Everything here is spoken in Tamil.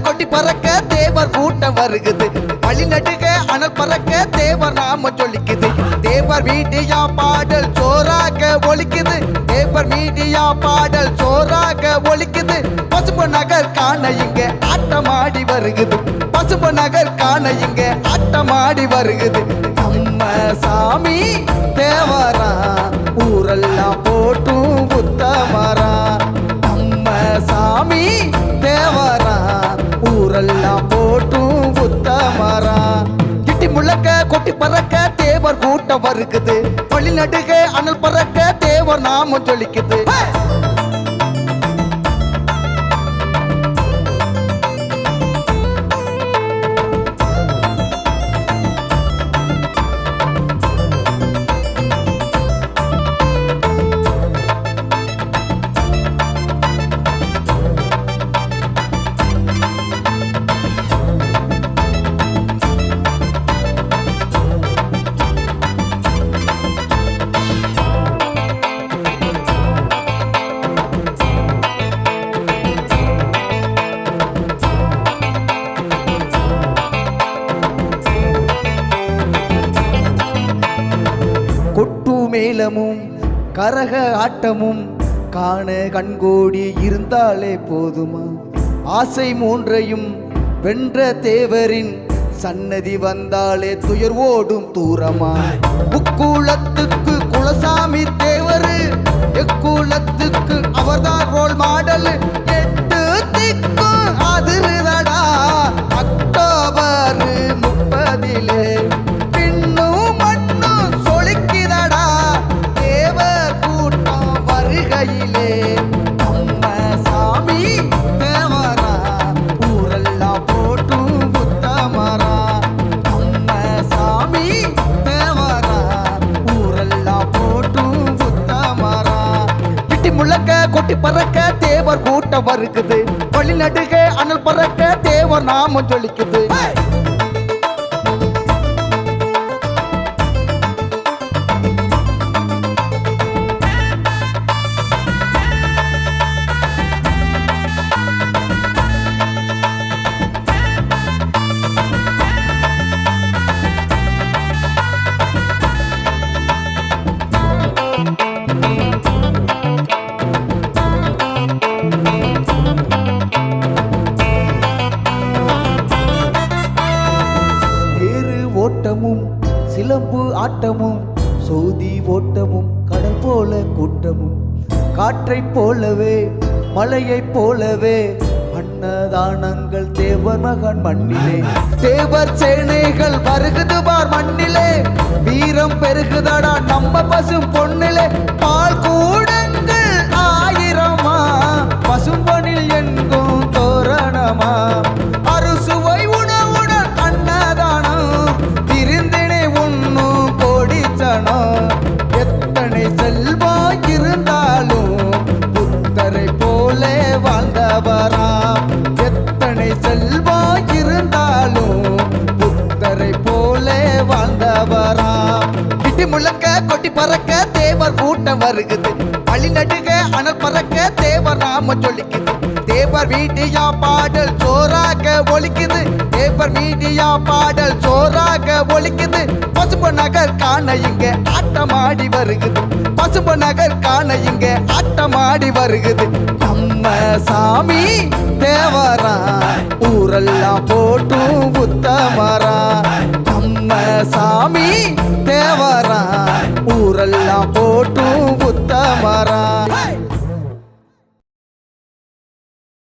கொட்டி பறக்க தேவர் கூட்டம் வருகுது. வழி நடுக அனல் பறக்க தேவர் நாம சொல்லிக்குது தேவர் மீடியா பாடல் சோறாக ஒழிக்குது தேவர் மீடியா பாடல் சோறாக ஒழிக்குது பசும்பு நகர் காண இங்க ஆட்டமாடி வருகுது. பசும்பு நகர் காண இங்க ஆட்டமாடி வருகுது. நம்ம சாமி தேவரா ஊரெல்லாம் போட்டும். கொட்டி பறக்க தேவர் கூட்டம் வருக்குது வழி நடுக அனல் பறக்க தேவர் நாமம் ஜொலிக்குது. மேளமும் கரக ஆட்டமும் காண கண்கோடி இருந்தாலே போதுமா? ஆசை மூன்றையும் வென்ற தேவரின் சன்னதி வந்தாலே துயர் ஓடும் தூரமா? முக்குளத்துக்கு குலசாமி தேவ முழக்க பறக்க தேவர் கூட்டம் வருக்குது வழி நடுக அனல் பறக்க தேவர் நாமம் ஜொலிக்குது. சிலம்பு ஆட்டமும் சோதி ஓட்டமும் கடல் போல கூட்டமும் காற்றைப் போலவே மலையைப் போலவே அன்னதானங்கள் தேவர் மகன் மண்ணிலே. தேவர் சேனைகள் வருகுது பார் மண்ணிலே வீரம் பெருகுதடா நம்ம பசும் பொண்ணிலே. முழக்க கொட்டி பறக்க தேவர் கூட்டம் வருகுது. வழி நடுக அனல் பறக்க தேவர் நாம சொல்லிக்குது. தேவர் வீட்டியா பாடல் சோறாக ஒலிக்குது. தேவர் மீடியா பாடல் சோறாக ஒலிக்குது. பசும்பு நகர் காண இங்க ஆட்டமாடி வருகுது. பசும்பு நகர் காண இங்க ஆட்டமாடி வருகுது. நம்ம சாமி தேவரா ஊரெல்லாம் போட்டும் புத்தமரா சாமி